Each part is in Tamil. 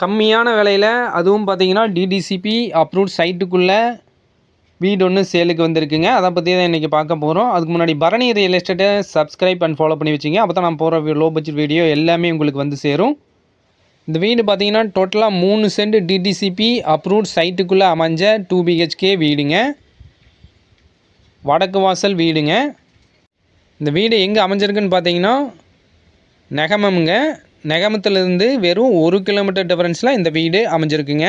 கம்மியான விலையில் அதுவும் பார்த்தீங்கன்னா டிடிசிபி அப்ரூவ்ட் சைட்டுக்குள்ளே வீடு ஒன்று சேலுக்கு வந்திருக்குங்க. அதை பற்றி தான் இன்றைக்கி பார்க்க போகிறோம் அதுக்கு முன்னாடி பரணி ரியல் எஸ்டேட்டை சப்ஸ்கிரைப் அண்ட் ஃபாலோ பண்ணி வச்சிங்க. அப்போ தான் நான் போகிற லோ பட்ஜெட் வீடியோ எல்லாமே உங்களுக்கு வந்து சேரும். இந்த வீடு பார்த்தீங்கன்னா டோட்டலாக மூணு சென்ட் டிடிசிபி அப்ரூவ்ட் சைட்டுக்குள்ளே அமைஞ்ச டூ பிஹெச்கே வீடுங்க. வடக்கு வாசல் வீடுங்க. இந்த வீடு எங்கே அமைஞ்சிருக்குன்னு பார்த்தீங்கன்னா நெகமம்ங்க. நெகமத்துலேருந்து வெறும் ஒரு கிலோமீட்டர் டிஃபரன்ஸில் இந்த வீடு அமைஞ்சிருக்குங்க.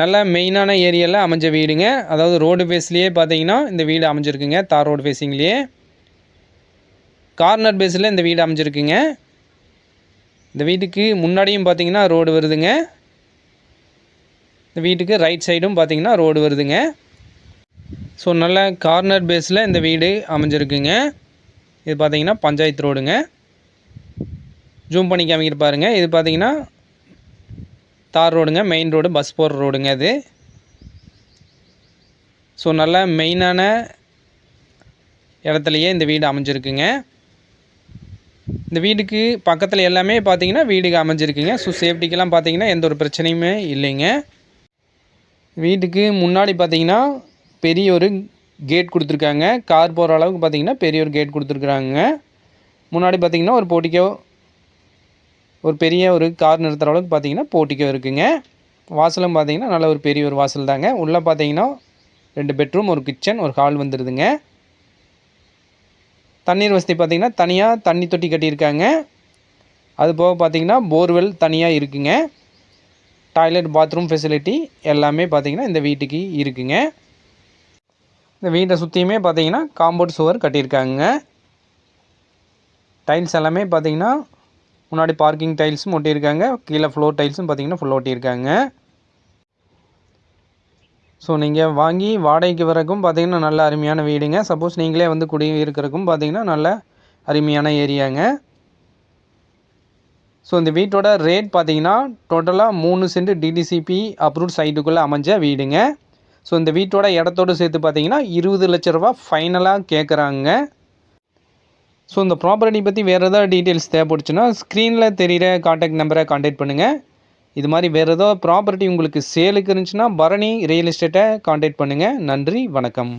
நல்ல மெயினான ஏரியாவில் அமைஞ்ச வீடுங்க. அதாவது ரோடு ஃபேஸ்லேயே பார்த்தீங்கன்னா இந்த வீடு அமைஞ்சிருக்குங்க. தார் ரோடு ஃபேஸிங்லேயே கார்னர் பேஸில் இந்த வீடு அமைஞ்சிருக்குங்க. இந்த வீட்டுக்கு முன்னாடியும் பார்த்தீங்கன்னா ரோடு வருதுங்க. இந்த வீட்டுக்கு ரைட் சைடும் பார்த்தீங்கன்னா ரோடு வருதுங்க. ஸோ நல்ல கார்னர் பேஸில் இந்த வீடு அமைஞ்சிருக்குங்க. இது பார்த்தீங்கன்னா பஞ்சாயத்து ரோடுங்க ஜூம் பண்ணி காமிக்கிட்டு இது பார்த்தீங்கன்னா தார் ரோடுங்க மெயின் ரோடு பஸ் போகிற ரோடுங்க இது. ஸோ நல்ல மெயினான இடத்துலையே இந்த வீடு அமைஞ்சிருக்குங்க. இந்த வீட்டுக்கு பக்கத்தில் எல்லாமே பார்த்தீங்கன்னா வீடுக்கு அமைஞ்சிருக்குங்க. ஸோ சேஃப்டிக்கெல்லாம் பார்த்தீங்கன்னா எந்த ஒரு பிரச்சனையுமே இல்லைங்க. வீட்டுக்கு முன்னாடி பார்த்தீங்கன்னா பெரிய ஒரு கேட் கொடுத்துருக்காங்க. கார் போகிற அளவுக்கு பார்த்தீங்கன்னா பெரிய ஒரு கேட் கொடுத்துருக்குறாங்க முன்னாடி பார்த்தீங்கன்னா ஒரு போட்டிக்கோ ஒரு பெரிய ஒரு கார் நிறுத்துகிற அளவுக்கு பார்த்தீங்கன்னா போட்டிக்கோ இருக்குங்க. வாசலும் பார்த்தீங்கன்னா நல்ல ஒரு பெரிய ஒரு வாசல் தாங்க. உள்ளே பார்த்தீங்கன்னா ரெண்டு பெட்ரூம் ஒரு கிச்சன் ஒரு ஹால் வந்துடுதுங்க தண்ணீர் வசதி பார்த்தீங்கன்னா தனியாக தண்ணி தொட்டி கட்டியிருக்காங்க. அது போக பார்த்தீங்கன்னா போர்வெல் தனியாக இருக்குங்க. டாய்லெட் பாத்ரூம் ஃபெசிலிட்டி எல்லாமே பார்த்தீங்கன்னா இந்த வீட்டுக்கு இருக்குங்க. இந்த வீட்டை சுற்றியுமே பார்த்தீங்கன்னா காம்பவுண்ட் சுவர் கட்டியிருக்காங்க. டைல்ஸ் எல்லாமே பார்த்தீங்கன்னா முன்னாடி பார்க்கிங் டைல்ஸும் ஒட்டியிருக்காங்க. கீழே ஃப்ளோர் டைல்ஸும் பார்த்தீங்கன்னா ஃபுல்லாக ஒட்டியிருக்காங்க. ஸோ நீங்கள் வாங்கி வாடகைக்கு வரக்கும் பார்த்தீங்கன்னா நல்ல அருமையான வீடுங்க. சப்போஸ் நீங்களே வந்து குடி இருக்கிறக்கும் பார்த்தீங்கன்னா நல்ல அருமையான ஏரியாங்க. ஸோ இந்த வீட்டோட ரேட் பார்த்தீங்கன்னா டோட்டலாக மூணு சென்ட் டிடிசிபி அப்ரூவ்ட் சைட்டுக்குள்ளே அமைஞ்ச வீடுங்க. ஸோ இந்த வீட்டோட இடத்தோடு சேர்த்து பார்த்தீங்கன்னா இருபது லட்ச ரூபா ஃபைனலாக கேட்குறாங்க. ஸோ இந்த ப்ராப்பர்ட்டி பற்றி வேறு ஏதாவது டீட்டெயில்ஸ் தேவைப்படுச்சுன்னா ஸ்க்ரீனில் தெரிகிற காண்டாக்ட் நம்பரை காண்டாக்ட் பண்ணுங்கள் இது மாதிரி வேறு ஏதோ ப்ராப்பர்ட்டி உங்களுக்கு சேலுக்கு இருந்துச்சுன்னா பரணி ரியல் எஸ்டேட்டை காண்டாக்ட் பண்ணுங்கள் நன்றி வணக்கம்.